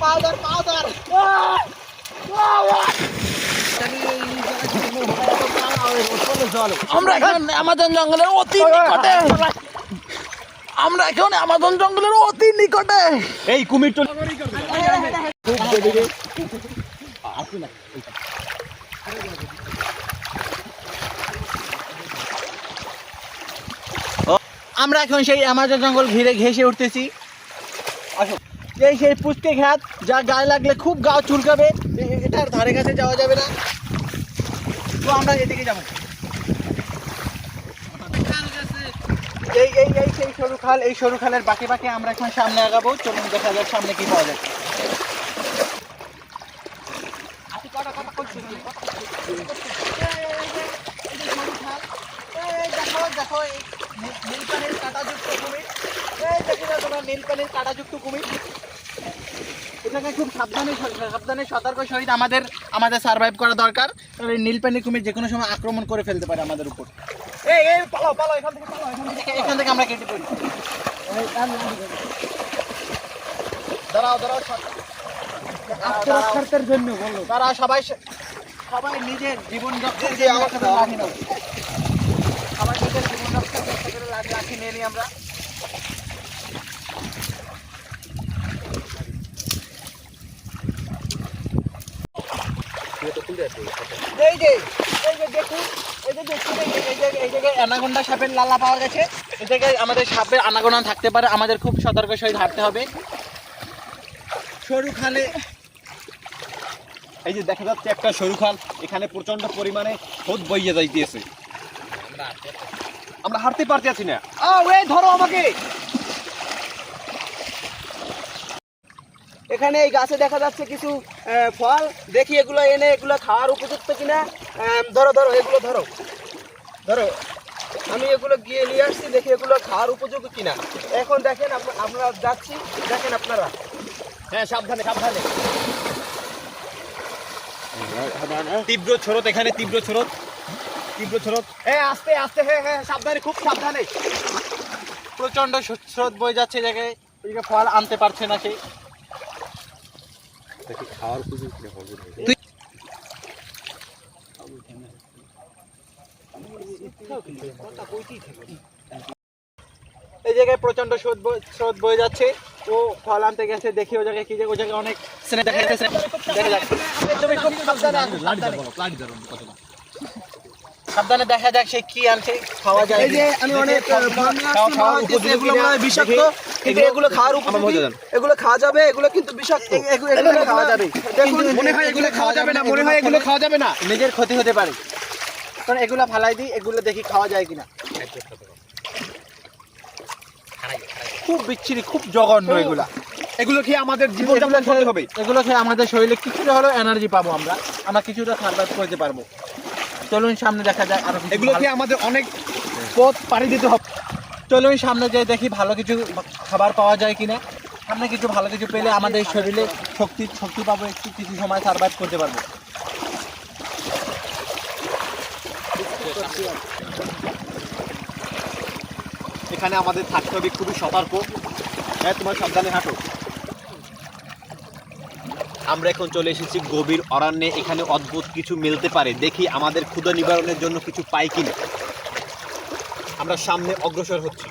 Powder powder আমরা এখন Amazon জঙ্গলের অতি নিকটে। আমরা এখন আমাজন জঙ্গলের অতি নিকটে। এই কুমির তো আমরা এখন সেই আমাজন জঙ্গল ঘিরে ঘেসে উঠতেছি। এই সেই পুচকে ঘাত যা গায়ে লাগলে খুব গা চুলকাবে, এটার ধারে কাছে যাওয়া যাবে না। তো আমরা এদিকে যাব। এই এই এই, সেই সরু খাল, এই সরু খালের বাকি বাকি আমরা এখন সামনে আগাবো। চলুন দেখা যাক সামনে কি পাওয়া যায় এই দেখো দেখো এই নীল- নীলপানির কাঁটাযুক্ত কুমির এই দেখো না তোমার নীলপানির কাঁটাযুক্ত কুমির। এটাকে খুব সাবধানে সাবধানে সতর্ক সহিত আমাদের আমাদের সার্ভাইভ করা দরকার। কারণ এই নীলপানি কুমির যে কোনো সময় আক্রমণ করে ফেলতে পারে আমাদের উপর। এই এই পালাও পালাও এখান থেকে পালাও এখান থেকে এখান থেকে আমরা কেটে পড়ি দাঁড়াও দাঁড়াও আত্মরক্ষার্থের জন্য বলো। তারা সবাই সবাই নিজের জীবন রক্ষার জন্য আমার সাথে সবাই নিজের জীবন রক্ষার চেষ্টা করে লাঠি নিয়ে নিই আমরা। এই যে এই যে দেখুন এই যে দেখুন এই যে- এই জায়গায় এই সাপের লালা পাওয়া গেছে। এই জায়গায় আমাদের সাপের আনাগোনা থাকতে পারে আমাদের খুব সতর্ক সহিত হাঁটতে হবে। সরু খালে এই যে দেখা যাচ্ছে একটা সরু খাল এখানে প্রচণ্ড পরিমাণে স্রোত বইয়ে যাইতেছে। আমরা হাঁটতে পারতে আছি না। ও এই ধরো আমাকে! এখানে এই গাছে দেখা যাচ্ছে কিছু ফল। দেখি এগুলো এনে এগুলো খাওয়ার উপযুক্ত কিনা। ধরো ধরো, এগুলো ধরো। ধরো। আমি এগুলো গিয়ে নিয়ে আসছি, দেখি এগুলো খাওয়ার উপযোগী কিনা। এখন দেখেন আমরা যাচ্ছি, দেখেন আপনারা। হ্যাঁ সাবধানে সাবধানে। তীব্র স্রোত, এখানে তীব্র স্রোত। তীব্র স্রোত। হ্যাঁ আস্তে আস্তে হ্যাঁ হ্যাঁ সাবধানে, খুব সাবধানে। প্রচণ্ড স্রোত- বয়ে যাচ্ছে জায়গায়। ফল আনতে পারছে না এই জায়গায় প্রচণ্ড স্রোত স্রোত বয়ে যাচ্ছে। ও ফল আনতে গেছে, দেখি ও জায়গায় কি যে ও জায়গায় অনেক দেখা যাচ্ছে। দেখা খুব সাবধানে দেখা যাক সে কি আনছে খাওয়া যায় এই যে আমি অনেক হইতেছে এগুলো মনে বিষাক্ত। কিন্তু এগুলো খাওয়ার উপযোগী এগুলো খাওয়া যাবে এগুলো কিন্তু বিষাক্ত। এগুলো খাওয়া যাবে। দেখুন মনে হয় এগুলো খাওয়া যাবে না মনে হয় এগুলো খাওয়া যাবে না। নিজের ক্ষতি হতে পারে। কারণ এগুলো ফালাই দিই এগুলো দেখি খাওয়া যায় কিনা। খুব বিচ্ছিরি খুব জঘন্য এগুলা। এগুলো খেয়ে আমাদের জীবন হবে। এগুলো খেয়ে আমাদের শরীরে কিছুটা হলেও এনার্জি পাবো আমরা। আমরা কিছুটা সার্ভাইভ করতে পারব। চলুন সামনে দেখা যায় আরও এগুলো খেয়ে আমাদের অনেক পথ পাড়ি দিতে হবে? চলুন সামনে যেয়ে দেখি ভালো কিছু খাবার পাওয়া যায় কিনা। সামনে কিছু ভালো কিছু পেলে আমাদের শরীরে শক্তি শক্তি পাবো একটু কিছু সময় সার্ভাইভ করতে পারব। এখানে আমাদের থাকতে হবে খুবই সতর্ক। হ্যাঁ তোমার সাবধানে হাঁটো। আমরা এখন চলে এসেছি গভীর অরণ্যে। এখানে অদ্ভুত কিছু মিলতে পারে। দেখি আমাদের ক্ষুদা নিবারণের জন্য কিছু পাই কিনা। আমরা সামনে অগ্রসর হচ্ছি।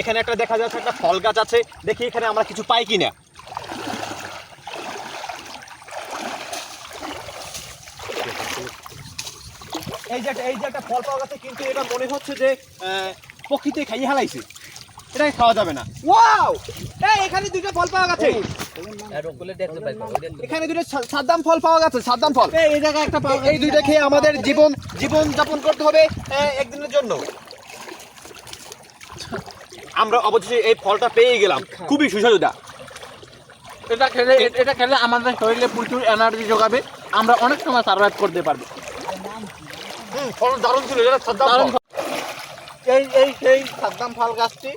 এখানে একটা দেখা যাচ্ছে, একটা ফল গাছ আছে। দেখি এখানে আমরা কিছু পাই কিনা। এই যে এই যে একটা ফল পাওয়া গেছে, কিন্তু এটা মনে হচ্ছে যে প্রকৃতি খাইয়ে হালাইছে। এটাই খাওয়া যাবে না। ওয়াও! এই এখানে দুটো ফল পাওয়া গেছে। এখানে দুটো সাদ্দাম ফল পাওয়া গেছে সাদ্দাম ফল। এই জায়গায় একটা এই দুইটা খেয়ে আমাদের জীবন জীবন যাপন করতে হবে একদিনের জন্য। আমরা অবশেষে এই ফলটা পেয়ে গেলাম। খুবই সুস্বাদুটা এটা। খেলে এটা খেলে আমাদের শরীরে প্রচুর এনার্জি যোগাবে। আমরা অনেক সময় সার্ভাইভ করতে পারব। হুম ফল দারুণ ছিল সাদ্দাম দারুণ ফল। এই এই সেই সাদ্দাম ফল গাছটি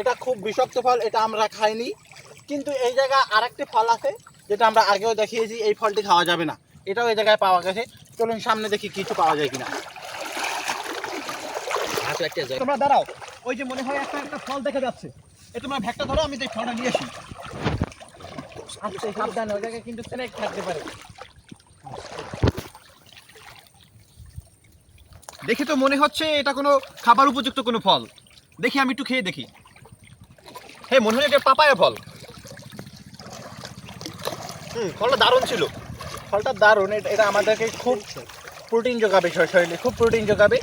এটা খুব বিষাক্ত ফল এটা আমরা খাইনি। কিন্তু এই জায়গায় আরেকটি ফল আছে যেটা আমরা আগেও দেখিয়েছি এই ফলটি খাওয়া যাবে না। এটাও এই জায়গায় পাওয়া গেছে। চলুন সামনে দেখি কিছু পাওয়া যায় কিনা। তোমরা দাঁড়াও ওই যে মনে হয় একটা একটা ফল দেখা যাচ্ছে। এ তোমরা ভ্যাকটা ধরো আমি এই ফলটা নিয়ে আসি। আচ্ছা সাবধানে ওই জায়গায় কিন্তু স্নেক থাকতে পারে। দেখে তো মনে হচ্ছে এটা কোনো খাবার উপযুক্ত কোনো ফল। দেখি আমি একটু খেয়ে দেখি। হ্যাঁ মনে হয় এটা পাপায়া ফল। হুম, ফলটা দারুণ ছিল। ফলটা দারুণ, এটা- আমাদেরকে খুব প্রোটিন যোগাবে শরীরে, খুব প্রোটিন যোগাবে।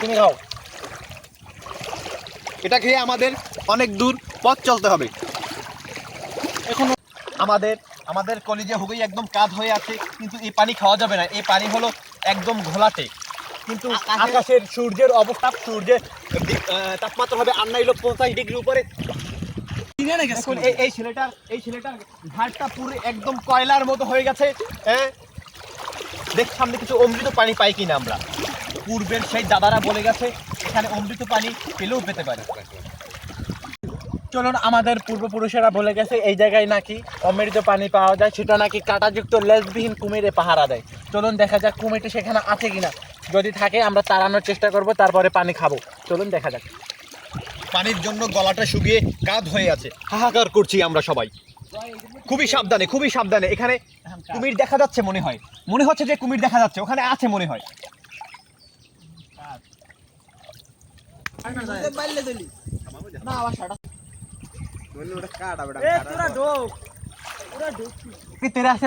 তুমি খাও। এটা খেয়ে আমাদের অনেক দূর পথ চলতে হবে। এখন আমাদের আমাদের কলেজে হুগেই একদম কাজ হয়ে আছে, কিন্তু এই পানি খাওয়া যাবে না। এই পানি হলো একদম ঘোলাটে। কিন্তু আকাশের সূর্যের অবস্থা সূর্যের তাপমাত্রা হবে আর নাইলো পঞ্চাশ ডিগ্রি উপরে। এই এই ছেলেটার এই ছেলেটার ঘাটটা পুরো একদম কয়লার মতো হয়ে গেছে হ্যাঁ দেখ সামনে কিছু অমৃত পানি পাই কিনা আমরা। পূর্বের সেই দাদারা বলে গেছে এখানে অমৃত পানি পেলেও পেতে পারে। চলুন আমাদের পূর্বপুরুষেরা বলে গেছে এই জায়গায় নাকি অমৃত পানি পাওয়া যায় সেটা নাকি কাঁটাযুক্ত লেজবিহীন কুমিরে পাহারা দেয়। চলুন দেখা যাক কুমিরটি সেখানে আছে কিনা। যদি থাকে, আমরা তাড়ানোর চেষ্টা করব, তারপরে পানি খাব। চলুন, দেখা যাক। পানির জন্য গলাটা শুকিয়ে কাদ হয়ে আছে। হাহাকার করছি আমরা সবাই। খুবই সাবধানে খুবই সাবধানে। এখানে কুমির দেখা যাচ্ছে মনে হয়। মনে হচ্ছে যে কুমির দেখা যাচ্ছে। ওখানে আছে মনে হয়।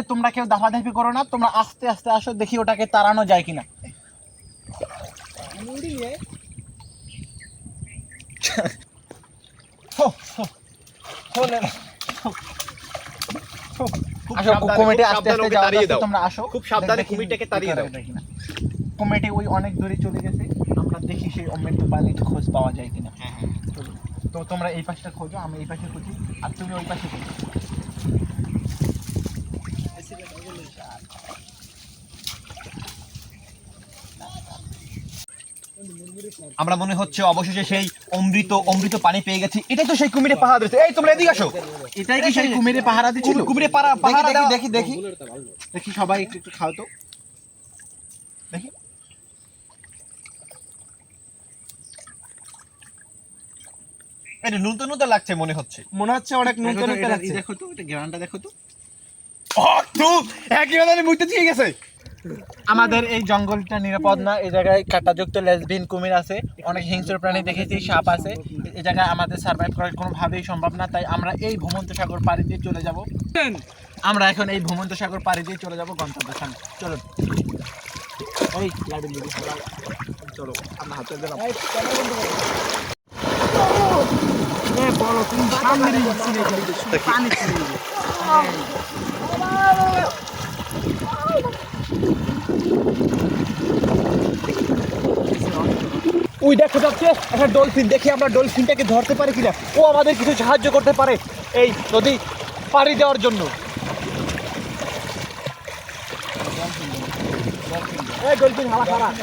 তোমরা কেউ দাফাদাফি করো না। তোমরা আস্তে আস্তে আসো, দেখি ওটাকে তাড়ানো যায় কিনা। খুব আসো সাবধানে, কমিটি খুব আস্তে সাবধানে আস্তে যাওয়া। তোমরা আসো। খুব সাবধানে কুমিরটাকে তাড়িয়ে দাও। কমিটি ওই অনেক দূরে চলে গেছে। আমরা দেখি সেই অমৃত পানির খোঁজ পাওয়া যায় কিনা। তো তোমরা এই পাশটা খোঁজো আমি এই পাশে খুঁজি আর তুমি ওই পাশে খোঁজো। আমরা মনে হচ্ছে অবশেষে সেই অমৃত অমৃত পানি পেয়ে গেছি। এটাই তো সেই কুমিরে পাহাড় রয়েছে। এই তোমরা এদিকে আসো। এটাই কি সেই কুমিরে পাহারা দিছিল কুমিরে পাহারা পাহারা দেওয়া- দেখি দেখি। দেখি সবাই একটু একটু খাও তো। দেখি। এটা নুনতো নুনতো লাগছে মনে হচ্ছে। মনে হচ্ছে অনেক দেখো নতুন তো, একটা এটা- লাগছে। দেখো তো এটা গ্রানটা দেখো তো। তো একই কথা দিয়ে গেছে। আমাদের এই জঙ্গলটা নিরাপদ না এই জায়গায় কাঁটাযুক্ত লেসবিন কুমির আছে অনেক হিংস্র প্রাণী দেখেছি সাপ আছে এই জায়গায় আমাদের সার্ভাইভ করা কোনোভাবেই সম্ভব না তাই আমরা এই ভূমন্ত সাগর পাড়ি দিয়ে চলে যাব। আমরা এখন এই ভূমন্ত সাগর পাড়ি দিয়ে চলে যাব গন্তব্যস্থানে। চলুন। এই লাডু লিডু চলো আমরা হাতে দিলাম বলো তুমি সামনে পানি ওই দেখা যাচ্ছে, একটা ডলফিন দেখি আমরা ডলফিনটাকে ধরতে পারি কিনা। ও আমাদের কিছু সাহায্য করতে পারে এই নদী পাড়ি দেওয়ার জন্য। এই ডলফিন হালা খারাপ